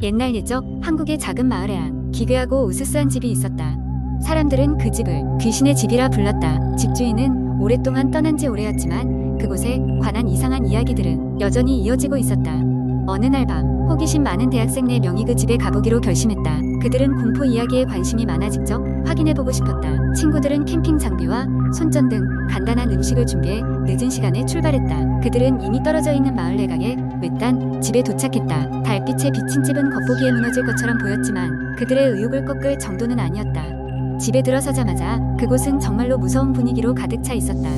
옛날 예적 한국의 작은 마을에 한 기괴하고 으스스한 집이 있었다. 사람들은 그 집을 귀신의 집이라 불렀다. 집주인은 오랫동안 떠난 지 오래였지만 그곳에 관한 이상한 이야기들은 여전히 이어지고 있었다. 어느 날 밤 호기심 많은 대학생 4명이 그 집에 가보기로 결심했다. 그들은 공포 이야기에 관심이 많아 직접 확인해보고 싶었다. 친구들은 캠핑 장비와 손전 등 간단한 음식을 준비해 늦은 시간에 출발했다. 그들은 이미 떨어져 있는 마을 내각의 외딴 집에 도착했다. 달빛에 비친 집은 겉보기에 무너질 것처럼 보였지만 그들의 의욕을 꺾을 정도는 아니었다. 집에 들어서자마자 그곳은 정말로 무서운 분위기로 가득 차 있었다.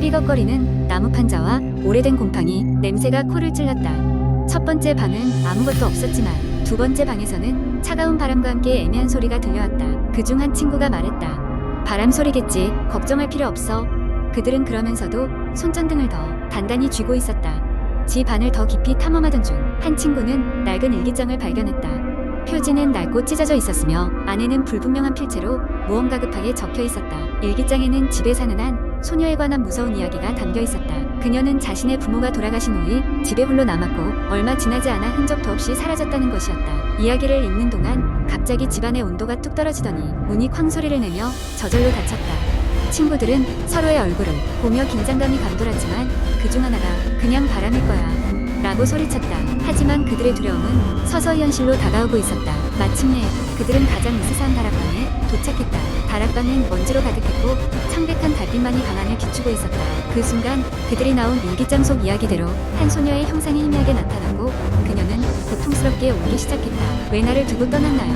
삐걱거리는 나무 판자와 오래된 곰팡이, 냄새가 코를 찔렀다. 첫 번째 방은 아무것도 없었지만 두 번째 방에서는 차가운 바람과 함께 애매한 소리가 들려왔다. 그 중 한 친구가 말했다. 바람 소리겠지. 걱정할 필요 없어. 그들은 그러면서도 손전등을 더 단단히 쥐고 있었다. 집 안을 더 깊이 탐험하던 중 한 친구는 낡은 일기장을 발견했다. 표지는 낡고 찢어져 있었으며 안에는 불분명한 필체로 무언가 급하게 적혀 있었다. 일기장에는 집에 사는 한 소녀에 관한 무서운 이야기가 담겨 있었다. 그녀는 자신의 부모가 돌아가신 후에 집에 홀로 남았고 얼마 지나지 않아 흔적도 없이 사라졌다는 것이었다. 이야기를 읽는 동안 갑자기 집안의 온도가 뚝 떨어지더니 문이 쾅 소리를 내며 저절로 닫혔다. 친구들은 서로의 얼굴을 보며 긴장감이 감돌았지만 그 중 하나가 그냥 바람일 거야. 라고 소리쳤다. 하지만 그들의 두려움은 서서히 현실로 다가오고 있었다. 마침내 그들은 가장 으스스한 다락방에 도착했다. 다락방은 먼지로 가득했고 창백한 달빛만이 방안을 비추고 있었다. 그 순간 그들이 나온 일기장 속 이야기대로 한 소녀의 형상이 희미하게 나타나고 그녀는 고통스럽게 울기 시작했다. 왜 나를 두고 떠났나요?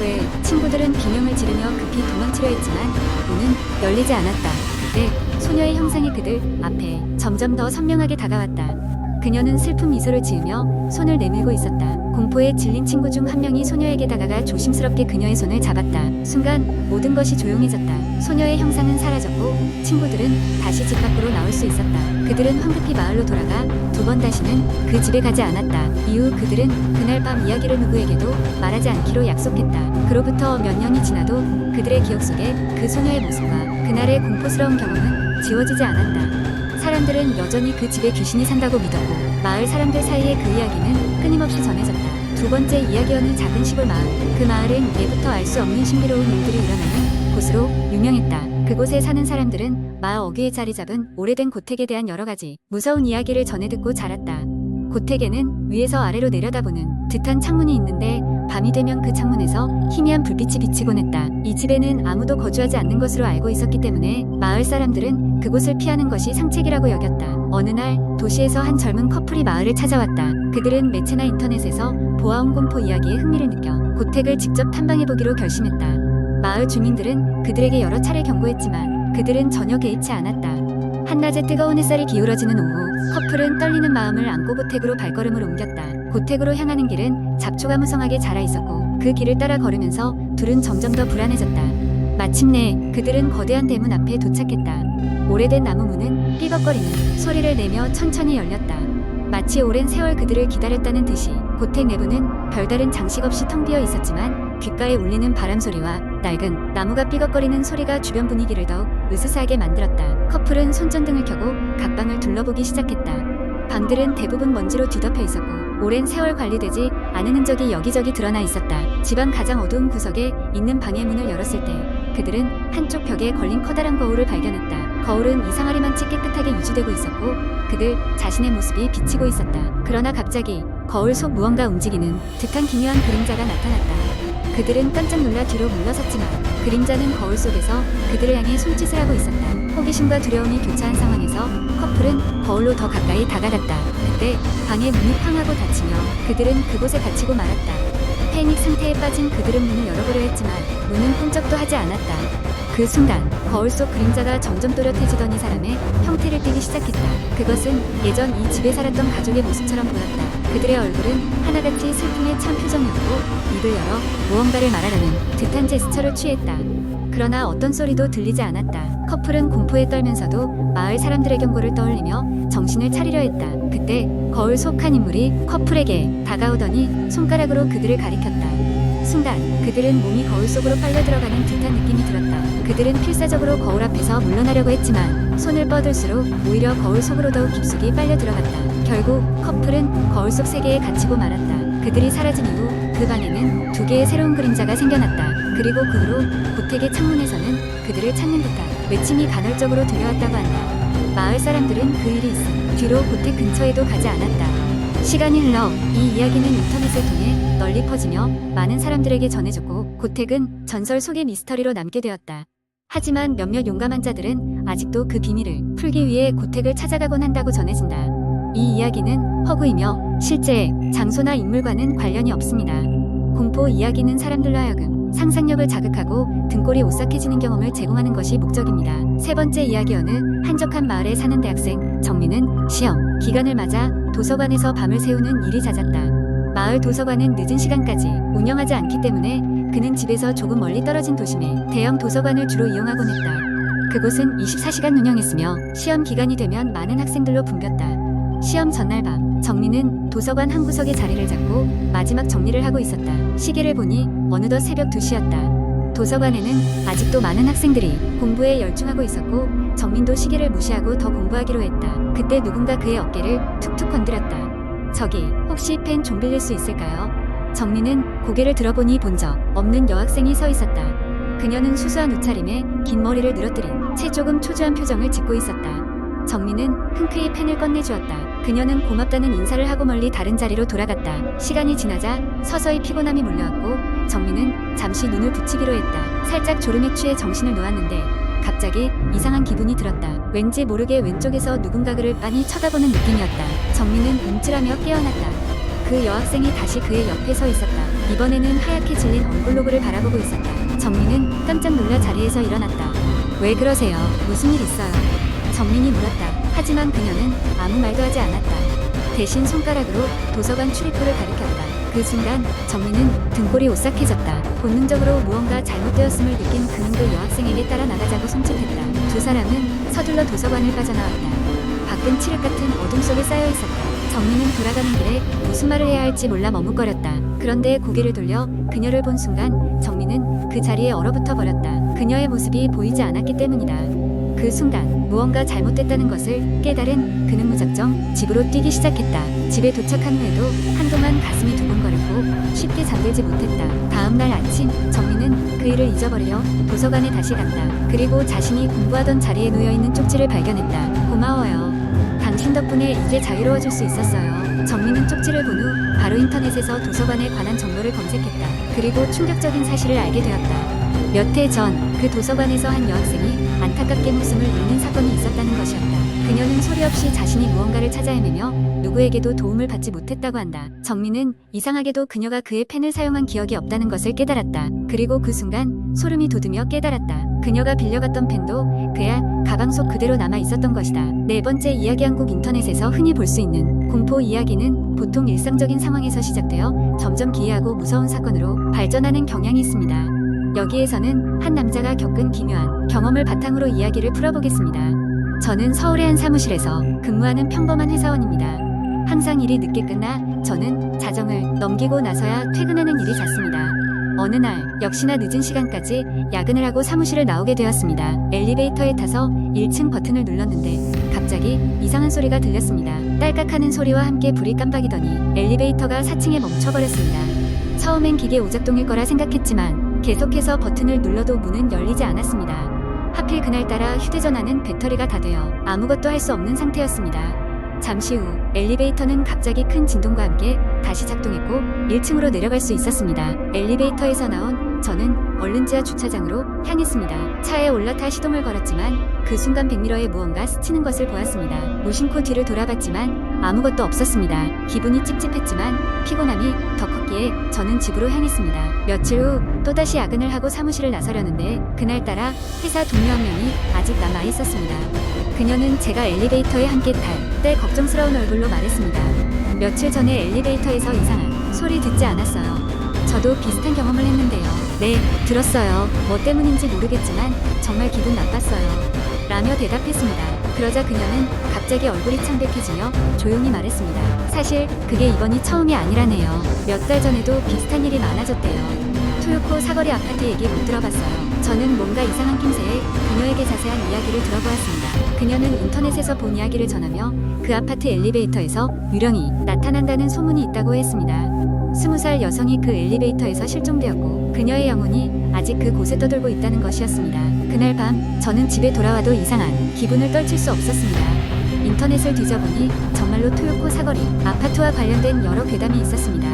왜 친구들은 비명을 지르며 급히 도망치려 했지만 문은 열리지 않았다. 그때 소녀의 형상이 그들 앞에 점점 더 선명하게 다가왔다. 그녀는 슬픈 미소를 지으며 손을 내밀고 있었다. 공포에 질린 친구 중 한 명이 소녀에게 다가가 조심스럽게 그녀의 손을 잡았다. 순간 모든 것이 조용해졌다. 소녀의 형상은 사라졌고 친구들은 다시 집 밖으로 나올 수 있었다. 그들은 황급히 마을로 돌아가 두 번 다시는 그 집에 가지 않았다. 이후 그들은 그날 밤 이야기를 누구에게도 말하지 않기로 약속했다. 그로부터 몇 년이 지나도 그들의 기억 속에 그 소녀의 모습과 그날의 공포스러운 경험은 지워지지 않았다. 사람들은 여전히 그 집에 귀신이 산다고 믿었고 마을 사람들 사이에 그 이야기는 끊임없이 전해졌다. 두 번째 이야기어는 작은 시골 마을. 그 마을은 예부터 알 수 없는 신비로운 일들이 일어나는 곳으로 유명했다. 그곳에 사는 사람들은 마을 어귀에 자리 잡은 오래된 고택에 대한 여러 가지 무서운 이야기를 전해 듣고 자랐다. 고택에는 위에서 아래로 내려다보는 듯한 창문이 있는데 밤이 되면 그 창문에서 희미한 불빛이 비치곤 했다. 이 집에는 아무도 거주하지 않는 것으로 알고 있었기 때문에 마을 사람들은 그곳을 피하는 것이 상책이라고 여겼다. 어느 날 도시에서 한 젊은 커플이 마을을 찾아왔다. 그들은 매체나 인터넷에서 보아온 공포 이야기에 흥미를 느껴 고택을 직접 탐방해보기로 결심했다. 마을 주민들은 그들에게 여러 차례 경고했지만 그들은 전혀 개의치 않았다. 한낮에 뜨거운 햇살이 기울어지는 오후 커플은 떨리는 마음을 안고 고택으로 발걸음을 옮겼다. 고택으로 향하는 길은 잡초가 무성하게 자라 있었고 그 길을 따라 걸으면서 둘은 점점 더 불안해졌다. 마침내 그들은 거대한 대문 앞에 도착했다. 오래된 나무 문은 삐걱거리는 소리를 내며 천천히 열렸다. 마치 오랜 세월 그들을 기다렸다는 듯이 고택 내부는 별다른 장식 없이 텅 비어 있었지만 귓가에 울리는 바람 소리와 낡은 나무가 삐걱거리는 소리가 주변 분위기를 더욱 으스스하게 만들었다. 커플은 손전등을 켜고 각 방을 둘러보기 시작했다. 방들은 대부분 먼지로 뒤덮여 있었고 오랜 세월 관리되지 않은 흔적이 여기저기 드러나 있었다. 집안 가장 어두운 구석에 있는 방의 문을 열었을 때 그들은 한쪽 벽에 걸린 커다란 거울을 발견했다. 거울은 이상하리만치 깨끗하게 유지되고 있었고 그들 자신의 모습이 비치고 있었다. 그러나 갑자기 거울 속 무언가 움직이는 듯한 기묘한 그림자가 나타났다. 그들은 깜짝 놀라 뒤로 물러섰지만 그림자는 거울 속에서 그들을 향해 손짓을 하고 있었다. 호기심과 두려움이 교차한 상황에서 커플은 거울로 더 가까이 다가갔다. 그때 방의 문이 팡 하고 닫히며 그들은 그곳에 갇히고 말았다. 패닉 상태에 빠진 그들은 문을 열어보려 했지만 문은 꼼짝도 하지 않았다. 그 순간 거울 속 그림자가 점점 또렷해지던 이 사람의 형태를 띠기 시작했다. 그것은 예전 이 집에 살았던 가족의 모습처럼 보였다. 그들의 얼굴은 하나같이 슬픔에 찬 표정이었고 입을 열어 무언가를 말하려는 듯한 제스처를 취했다. 그러나 어떤 소리도 들리지 않았다. 커플은 공포에 떨면서도 마을 사람들의 경고를 떠올리며 정신을 차리려 했다. 그때 거울 속 한 인물이 커플에게 다가오더니 손가락으로 그들을 가리켰다. 순간 그들은 몸이 거울 속으로 빨려 들어가는 듯한 느낌이 들었다. 그들은 필사적으로 거울 앞에서 물러나려고 했지만 손을 뻗을수록 오히려 거울 속으로 더욱 깊숙이 빨려 들어갔다. 결국 커플은 거울 속 세계에 갇히고 말았다. 그들이 사라진 이후 그 방에는 두 개의 새로운 그림자가 생겨났다. 그리고 그 후로 고택의 창문에서는 그들을 찾는 듯한 외침이 간헐적으로 들려왔다고 한다. 마을 사람들은 그 일이 있은 뒤로 고택 근처에도 가지 않았다. 시간이 흘러 이 이야기는 인터넷을 통해 널리 퍼지며 많은 사람들에게 전해졌고 고택은 전설 속의 미스터리로 남게 되었다. 하지만 몇몇 용감한 자들은 아직도 그 비밀을 풀기 위해 고택을 찾아가곤 한다고 전해진다. 이 이야기는 허구이며 실제 장소나 인물과는 관련이 없습니다. 공포 이야기는 사람들로 하여금 상상력을 자극하고 등골이 오싹해지는 경험을 제공하는 것이 목적입니다. 세 번째 이야기 어느 한적한 마을에 사는 대학생 정민은 시험 기간을 맞아 도서관에서 밤을 새우는 일이 잦았다. 마을 도서관은 늦은 시간까지 운영하지 않기 때문에 그는 집에서 조금 멀리 떨어진 도심에 대형 도서관을 주로 이용하곤 했다. 그곳은 24시간 운영했으며 시험 기간이 되면 많은 학생들로 붐볐다. 시험 전날 밤 정민은 도서관 한 구석에 자리를 잡고 마지막 정리를 하고 있었다. 시계를 보니 어느덧 새벽 2시였다. 도서관에는 아직도 많은 학생들이 공부에 열중하고 있었고 정민도 시계를 무시하고 더 공부하기로 했다. 그때 누군가 그의 어깨를 툭툭 건드렸다. 저기 혹시 펜 좀 빌릴 수 있을까요? 정민은 고개를 들어보니 본 적 없는 여학생이 서 있었다. 그녀는 수수한 옷차림에 긴 머리를 늘어뜨린 채 조금 초조한 표정을 짓고 있었다. 정민은 흔쾌히 펜을 꺼내주었다. 그녀는 고맙다는 인사를 하고 멀리 다른 자리로 돌아갔다. 시간이 지나자 서서히 피곤함이 몰려왔고 정민은 잠시 눈을 붙이기로 했다. 살짝 졸음에 취해 정신을 놓았는데 갑자기 이상한 기분이 들었다. 왠지 모르게 왼쪽에서 누군가 그를 빤히 쳐다보는 느낌이었다. 정민은 움찔하며 깨어났다. 그 여학생이 다시 그의 옆에 서 있었다. 이번에는 하얗게 질린 얼굴로 그를 바라보고 있었다. 정민은 깜짝 놀라 자리에서 일어났다. 왜 그러세요? 무슨 일 있어요? 정민이 물었다. 하지만 그녀는 아무 말도 하지 않았다. 대신 손가락으로 도서관 출입구를 가리켰다. 그 순간 정민은 등골이 오싹해졌다. 본능적으로 무언가 잘못되었음을 느낀 그는 그 여학생에게 따라 나가자고 손짓했다. 두 사람은 서둘러 도서관을 빠져나왔다. 밖은 칠흑 같은 어둠 속에 쌓여 있었다. 정민은 돌아가는 길에 무슨 말을 해야 할지 몰라 머뭇거렸다. 그런데 고개를 돌려 그녀를 본 순간 정민은 그 자리에 얼어붙어 버렸다. 그녀의 모습이 보이지 않았기 때문이다. 그 순간 무언가 잘못됐다는 것을 깨달은 그는 무작정 집으로 뛰기 시작했다. 집에 도착한 후에도 한동안 가슴이 두근거렸고 쉽게 잠들지 못했다. 다음 날 아침 정민은 그 일을 잊어버리려 도서관에 다시 갔다. 그리고 자신이 공부하던 자리에 놓여 있는 쪽지를 발견했다. 고마워요. 당신 덕분에 이제 자유로워질 수 있었어요. 정민은 쪽지를 본 후 바로 인터넷에서 도서관에 관한 정보를 검색했다. 그리고 충격적인 사실을 알게 되었다. 몇 해 전 그 도서관에서 한 여학생이 안타깝게 목숨을 잃는 사건이 있었다는 것이었다. 그녀는 소리 없이 자신이 무언가를 찾아 헤매며 누구에게도 도움을 받지 못했다고 한다. 정민은 이상하게도 그녀가 그의 펜을 사용한 기억이 없다는 것을 깨달았다. 그리고 그 순간 소름이 돋으며 깨달았다. 그녀가 빌려갔던 펜도 그야 가방 속 그대로 남아 있었던 것이다. 네 번째 이야기 한국 인터넷에서 흔히 볼 수 있는 공포 이야기는 보통 일상적인 상황에서 시작되어 점점 기이하고 무서운 사건으로 발전하는 경향이 있습니다. 여기에서는 한 남자가 겪은 기묘한 경험을 바탕으로 이야기를 풀어보겠습니다. 저는 서울의 한 사무실에서 근무하는 평범한 회사원입니다. 항상 일이 늦게 끝나 저는 자정을 넘기고 나서야 퇴근하는 일이 잦습니다. 어느 날 역시나 늦은 시간까지 야근을 하고 사무실을 나오게 되었습니다. 엘리베이터에 타서 1층 버튼을 눌렀는데 갑자기 이상한 소리가 들렸습니다. 딸깍하는 소리와 함께 불이 깜빡이더니 엘리베이터가 4층에 멈춰버렸습니다. 처음엔 기계 오작동일 거라 생각했지만 계속해서 버튼을 눌러도 문은 열리지 않았습니다. 하필 그날따라 휴대전화는 배터리가 다 되어 아무것도 할 수 없는 상태였습니다. 잠시 후 엘리베이터는 갑자기 큰 진동과 함께 다시 작동했고 1층으로 내려갈 수 있었습니다. 엘리베이터에서 나온 저는 얼른 지하 주차장으로 향했습니다. 차에 올라타 시동을 걸었지만 그 순간 백미러에 무언가 스치는 것을 보았습니다. 무심코 뒤를 돌아봤지만 아무것도 없었습니다. 기분이 찝찝했지만 피곤함이 더 컸기에 저는 집으로 향했습니다. 며칠 후 또다시 야근을 하고 사무실을 나서려는데 그날따라 회사 동료 한 명이 아직 남아 있었습니다. 그녀는 제가 엘리베이터에 함께 탈 때 걱정스러운 얼굴로 말했습니다. 며칠 전에 엘리베이터에서 이상한 소리 듣지 않았어요. 저도 비슷한 경험을 했는데요. 네, 들었어요. 뭐 때문인지 모르겠지만 정말 기분 나빴어요. 라며 대답했습니다. 그러자 그녀는 갑자기 얼굴이 창백해지며 조용히 말했습니다. 사실 그게 이번이 처음이 아니라네요. 몇 달 전에도 비슷한 일이 많아졌대요. 토요코 사거리 아파트 얘기 못 들어봤어요. 저는 뭔가 이상한 낌새에 그녀에게 자세한 이야기를 들어보았습니다. 그녀는 인터넷에서 본 이야기를 전하며 그 아파트 엘리베이터에서 유령이 나타난다는 소문이 있다고 했습니다. 스무 살 여성이 그 엘리베이터에서 실종되었고 그녀의 영혼이 아직 그 곳에 떠돌고 있다는 것이었습니다. 그날 밤 저는 집에 돌아와도 이상한 기분을 떨칠 수 없었습니다. 인터넷을 뒤져보니 정말로 토요코 사거리 아파트와 관련된 여러 괴담이 있었습니다.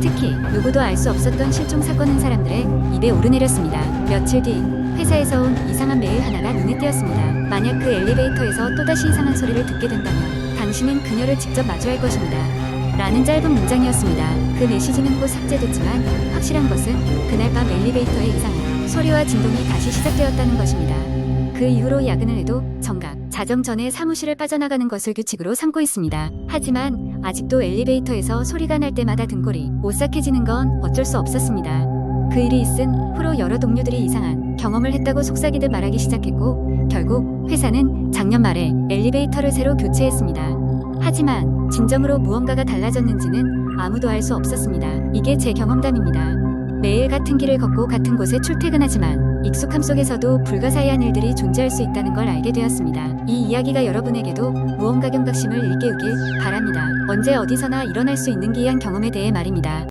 특히 누구도 알 수 없었던 실종 사건은 사람들의 입에 오르내렸습니다. 며칠 뒤 회사에서 온 이상한 메일 하나가 눈에 띄었습니다. 만약 그 엘리베이터에서 또다시 이상한 소리를 듣게 된다면 당신은 그녀를 직접 마주할 것입니다. 라는 짧은 문장이었습니다. 그 메시지는 곧 삭제됐지만 확실한 것은 그날 밤 엘리베이터의 이상한 소리와 진동이 다시 시작되었다는 것입니다. 그 이후로 야근을 해도 정각, 자정 전에 사무실을 빠져나가는 것을 규칙으로 삼고 있습니다. 하지만 아직도 엘리베이터에서 소리가 날 때마다 등골이 오싹해지는 건 어쩔 수 없었습니다. 그 일이 있은 후로 여러 동료들이 이상한 경험을 했다고 속삭이듯 말하기 시작했고 결국 회사는 작년 말에 엘리베이터를 새로 교체했습니다. 하지만 진정으로 무언가가 달라졌는지는 아무도 알 수 없었습니다. 이게 제 경험담입니다. 매일 같은 길을 걷고 같은 곳에 출퇴근하지만 익숙함 속에서도 불가사의한 일들이 존재할 수 있다는 걸 알게 되었습니다. 이 이야기가 여러분에게도 무언가 경각심을 일깨우길 바랍니다. 언제 어디서나 일어날 수 있는 기이한 경험에 대해 말입니다.